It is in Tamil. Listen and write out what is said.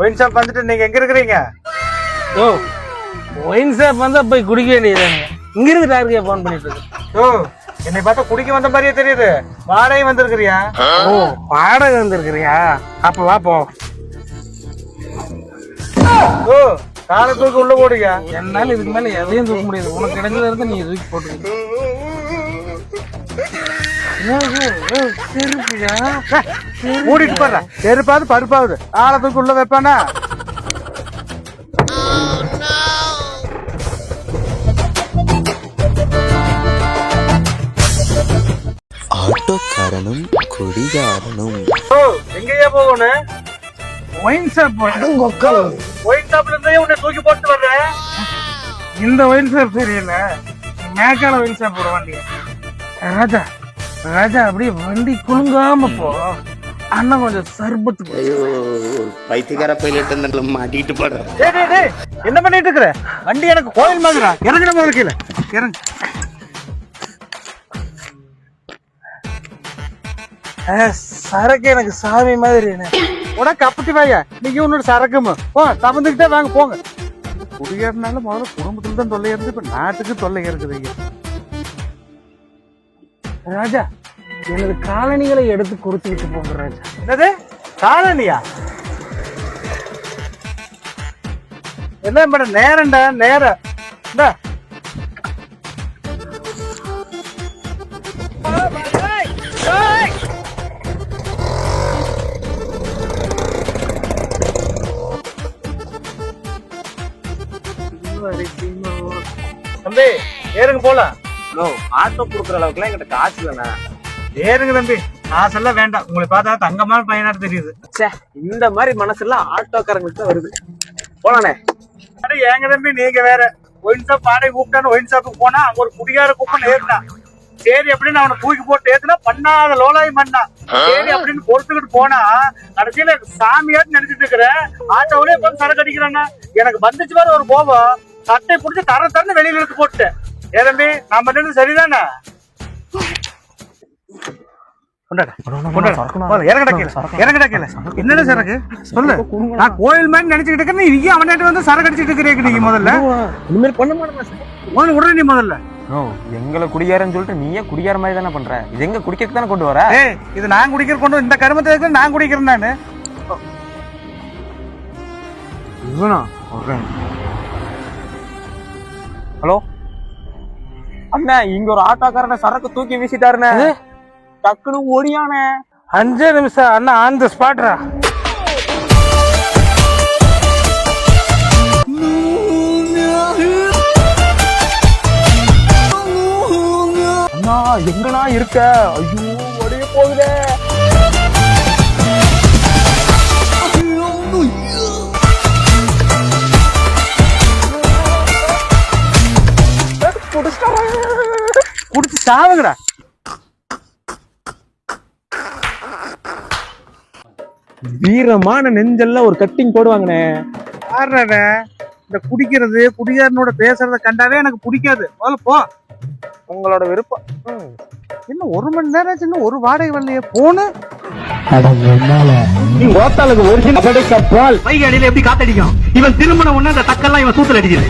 ஒயின் ஷாப் வந்துட்டு நீங்க எங்க இருக்கிறீங்க? ஓ ஒயின் ஷாப் வந்தா போய் குடிக்க வேண்டியதானே இங்க இருந்து டாருக்கே ஃபோன் பண்ணிட்டு இருக்கு. ஓ என்னை பார்த்தா குடிக்க வந்த மாதிரியே தெரியுது. வாடகை வந்திருக்கிறியா? ஓ வாடகை வந்திருக்கிறியா? அப்ப வா போ. ஓ காலை தூக்கி உள்ள போடுங்க. என்னால இதுக்கு மேல எதையும் தூக்க முடியாது. உனக்கு கிடைச்சத இருந்து நீ தூக்கி போட்டுக்க. மூடிட்டு போடுற செருப்பாவது பருப்பாவது. காலை தூக்கி உள்ள வைப்பானா? ஆட்டோக்காரனும் குடிகாரனும். ஓ எங்கேயா போகணும்? ஒயின் ஷாப் ஒயின் ஷாப்ல இருந்தே உன்னை தூக்கி போட்டு வர்றேன் இந்த ஒயின் ஷாப் சரியில்லை மேக்கால ஒயின் ஷாப் போட வண்டிய. ராஜா. ராஜா அப்படியே வண்டி குலுங்காம போ. அண்ணன் கொஞ்சம் சர்பத்து. ஐயோ ஒரு பைத்தியக்கார பைலட் மாட்டிக்கிட்டு போடுறேன் என்ன பண்ணிட்டு இருக்கிற? வண்டி எனக்கு கோயில் மாதிரிடா. இறங்குற முதல்ல கீழே. இறங்கு. சரக்கு எனக்கு சாமி மாதிரி உனக்கு அப்படி வாயா நீங்க உன்னோட சரக்குமு? போ தவந்துக்கிட்டே வாங்க போங்க. குடியேறினால முதல்ல குடும்பத்துல தான் தொல்லை இருந்து இப்ப நாட்டுக்கு தொல்லை இருக்குது ராஜா எனது காலணிகளை எடுத்து கொடுத்துக்கிட்டு போங்க ராஜா என்னது? காலனியா என்ன மேடம் நேரம்டா நேரம். இந்தா. தம்பி ஏறுங்க போலாம். ஆட்டோ குடுக்குற அளவுக்குலாம் என்கிட்ட காசு இல்லைண்ணா. ஏறுங்க தம்பி. காசெல்லாம் வேண்டாம். உங்களை பார்த்தா தங்கமான பையனாட்டு தெரியுது. ச்சே இந்த மாதிரி மனசுலாம் ஆட்டோக்காரங்களுக்கு தான் வருது. போலாண்ணே. அட ஏங்க தம்பி நீங்க வேற. ஒயின் ஷாப் வாடகை கூப்பிட்டான்னு ஒயின் ஷாப்புக்கு போனா அங்க ஒரு குடிகார கூப்பிட்டு ஏறினான் சரி அப்படின்னு அவனை தூக்கி போட்டு ஏத்துனா பண்ணாத லோலாய் பண்ணா சரி அப்படின்னு பொறுத்துக்கிட்டு போனா கடைசியில சாமியாட்டு நினைச்சிட்டு இருக்கிறேன் ஆட்டோவிலே உட்காந்து சரக்கு அடிக்கிறான்னா எனக்கு வந்துச்சு மாதிரி ஒரு கோபம். சட்டை பிடிச்சி தர தரன்னு வெளியில எடுத்து போட்டேன் ஏ தம்பி நான் பண்ணது சரிதானே? என்னடா சரக்கு? சொல்லு. நான் கோயில் மாதிரி நினைச்சுக்கிட்டு இருக்கேன். நீ அவன்கிட்ட வந்து சரக்கு அடிச்சிட்டு இருக்கிறீங்க நீங்க முதல்ல. இனிமேல் பண்ண மாட்டேன் நீ முதல்ல. எங்களை குடியாரன்னு சொல்லிட்டு நீயே குடியார மாதிரி தானே பண்ற? இது எங்க குடிக்கிறதுக்கு தானே கொண்டு வர? இது நான் குடிக்கிற கொண்டு இந்த கருமத்தை நான் குடிக்கிறேன் நானு? ஹலோ? அண்ணா இங்க ஒரு ஆட்டோக்காரன சரக்கு தூக்கி வீசிட்டாருண்ணே. டக்குனு ஓடியானே. அஞ்சே நிமிஷம் அண்ணா ஆன் த ஸ்பாட்ரா அண்ணா எங்கண்ணா இருக்க? ஐயோ ஒடைய போகுதே. குடிச்சு சாவுங்கடா. வீரமான நெஞ்செல்லாம் ஒரு கட்டிங் போடுவாங்கண்ணே. யாருடா இந்த குடிக்கிறது குடிகாரனோட பேசுறத கண்டாவே எனக்கு பிடிக்காது. முதல்ல போ. உங்களோட விருப்பம். இன்னும் ஒரு மணி நேரம் இன்னும் ஒரு வாடகை வரலையே போனு. வைகை அடியில எப்படி காத்தடிக்கும்? இவன் திருமணம் ஒண்ணு அந்த தக்கெல்லாம் இவன் சூத்துல அடிக்குது.